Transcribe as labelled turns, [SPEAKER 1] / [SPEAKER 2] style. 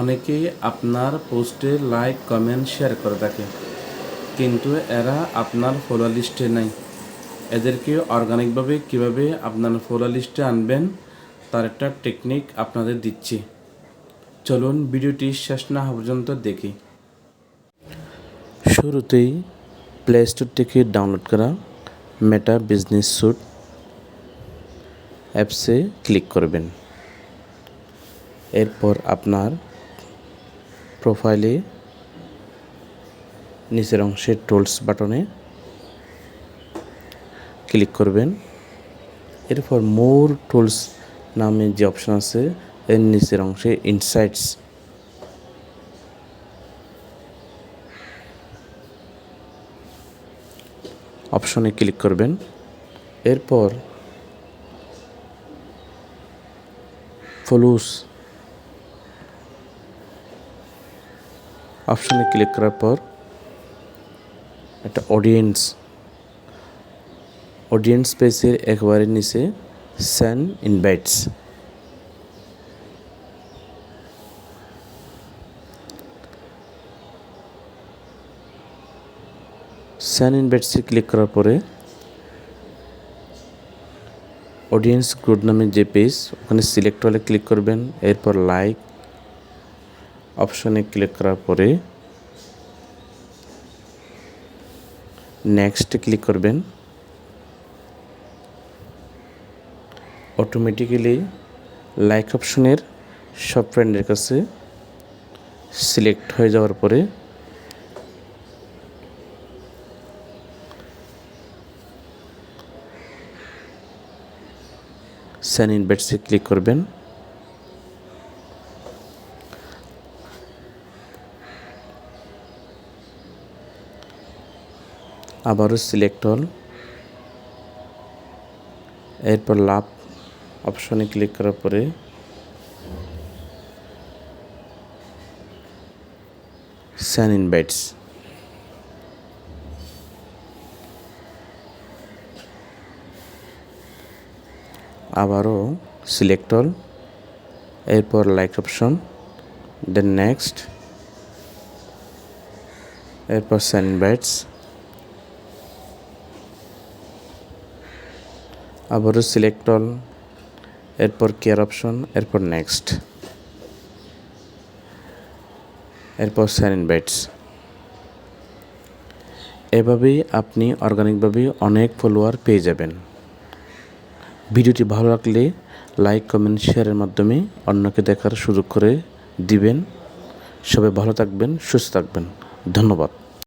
[SPEAKER 1] অনেকেই আপনার পোস্টে লাইক কমেন্ট শেয়ার করে থাকে। কিন্তু এরা আপনার ফলোয়ার লিস্টে নাই। এদেরকে অর্গানিকভাবে কীভাবে আপনার ফলোয়ার লিস্টে আনবেন, তার একটা টেকনিক আপনাদের দিচ্ছি। চলুন ভিডিওটি শেষ না হওয়া পর্যন্ত দেখি। শুরুতেই প্লে স্টোর থেকে ডাউনলোড করা মেটা বিজনেস স্যুট অ্যাপসে ক্লিক করবেন। এরপর আপনার প্রোফাইলে নিচের অংশে টুলস বাটনে ক্লিক করবেন। এরপর মোর টুলস নামে যে অপশন আছে, এর নিচের অংশে ইনসাইটস অপশনে ক্লিক করবেন। এরপর ফলুস অপশনে ক্লিক করার পর একটা অডিয়েন্স অডিয়েন্স পেজের একবারে নিচে স্যান ইনভাইটস স্যান ইনভাইটসে ক্লিক করার পরে অডিয়েন্স গ্রুপ নামে যে পেজ ওখানে সিলেক্ট হলে ক্লিক করবেন, এরপর লাইক অপশনে ক্লিক করার পরে নেক্সট ক্লিক করবেন। অটোমেটিক্যালি লাইক অপশনের সব ফ্রেন্ডের কাছে সিলেক্ট হয়ে যাওয়ার পরে স্যান ইনভাইটসে ক্লিক করবেন। আবারও সিলেক্ট হল। এরপর লাভ অপশনে ক্লিক করার পরে স্যান ইনভাইটস আবারও সিলেক্ট অল এরপর লাইক অপশন দেন নেক্সট এরপর স্যান ইনভাইটস আবারও সিলেক্ট অল এরপর কেয়ার অপশন এরপর নেক্সট এরপর স্যান ইনভাইটস এভাবেই আপনি অর্গানিকভাবে অনেক ফলোয়ার পেয়ে যাবেন। ভিডিওটি ভালো লাগলে লাইক কমেন্ট শেয়ারের মাধ্যমে অন্যকে দেখার সুযোগ করে দিবেন। সবাই ভালো থাকবেন, সুস্থ থাকবেন। ধন্যবাদ।